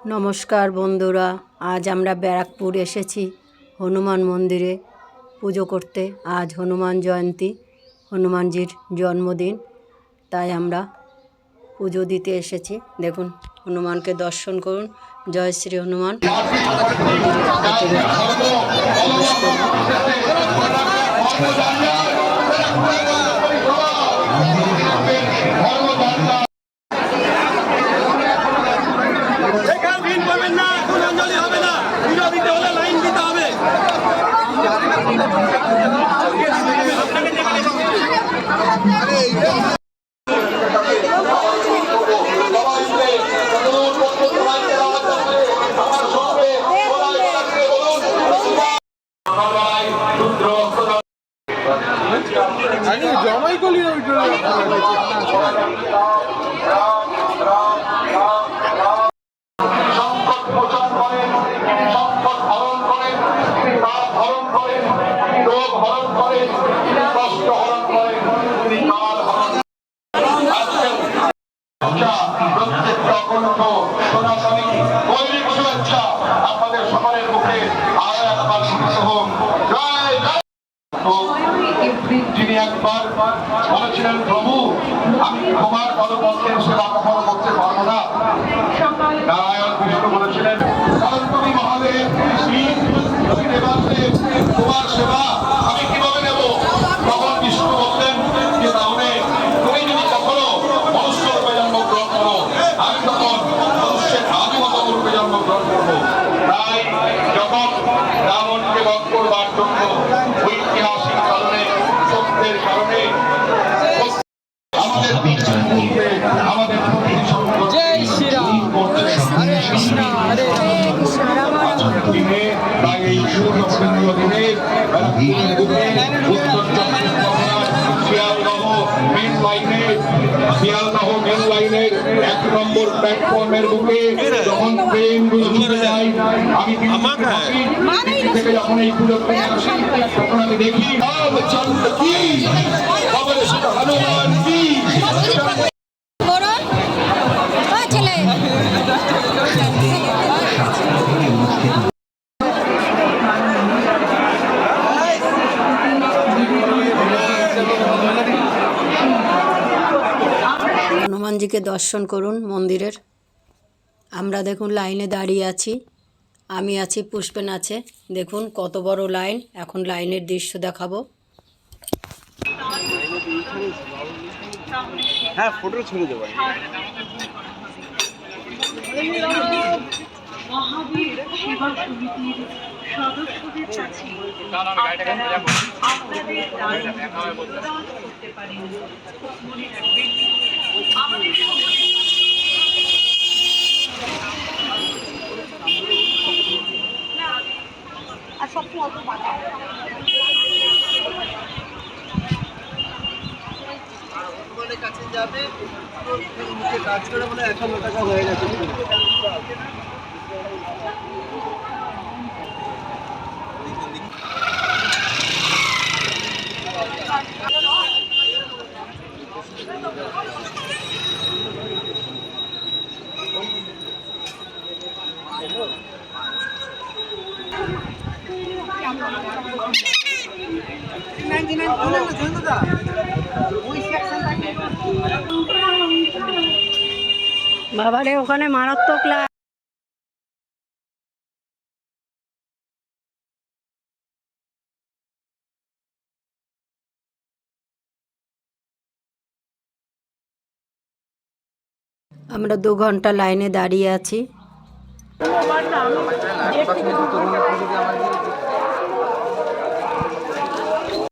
নমস্কার বন্ধুরা, আজ আমরা ব্যারাকপুর এসেছি হনুমান মন্দিরে পুজো করতে। আজ হনুমান জয়ন্তী, হনুমানজির জন্মদিন, তাই আমরা পুজো দিতে এসেছি। দেখুন, হনুমানকে দর্শন করুন। জয় শ্রী হনুমান মন্দিরের ভেতরে প্রবেশ করুন। এখানে ভিড় করবেন না এখন অঞ্জলি হবে না পুজো দিতে হলে লাইন দিতে হবে আরে জমাই করলি না ওইটা যিনি একবার বলেছিলেন, প্রভু, আমি তোমার পদপদ্মের সেবা কখনো করতে পারব না। নারায়ণ বিষ্ণু বলেছিলেন, কারণ তুমি মহাদেব তোমার সেবা আমি কীভাবে নেব? তখন বিষ্ণু বললেন যে তাহলে, তুমি যদি কখনো মনুষ্য রূপে জন্মগ্রহণ করো, আমি তখন মনুষ্যের আদিমত রূপে জন্মগ্রহণ করব। তাই যখন রাবণকে বধ করবার জন্য ঐতিহাসিক কারণে সত্যের কারণে আমাদের আমাদের প্রকৃতি সম্পর্কে জয় শ্রীরাম। হরে কৃষ্ণ হরে দিনে এই শুভ দিনে প্ল্যাটফর্মের বুকে যখন ট্রেনগুলো ছুটে যায় আমি দিল্লি থেকে যখন এই পুজো করে আসি তখন আমি দেখি হনুমান কি? হনুমানজিকে দর্শন করুন মন্দিরের। আমরা দেখুন লাইনে দাঁড়িয়ে আছি। আমি আছি পুষ্পেন আছে দেখুন কত বড় লাইন। এখন লাইনের দৃশ্য দেখাবো। হ্যাঁ ফটো ছেড়ে দেবো মহাবীর সেবা সমিতির সদস্যদের কাছে আপনারা আপনাদের দান করতে পারেন মনে রাখবেন আর সবসময় অত বাধা কাছে যাবে কাজ করে বলে একান্ন টাকা হয়ে গেছে বাবারে ওখানে মারাত্মক লাইন আমরা দু ঘণ্টা লাইনে দাঁড়িয়ে আছি।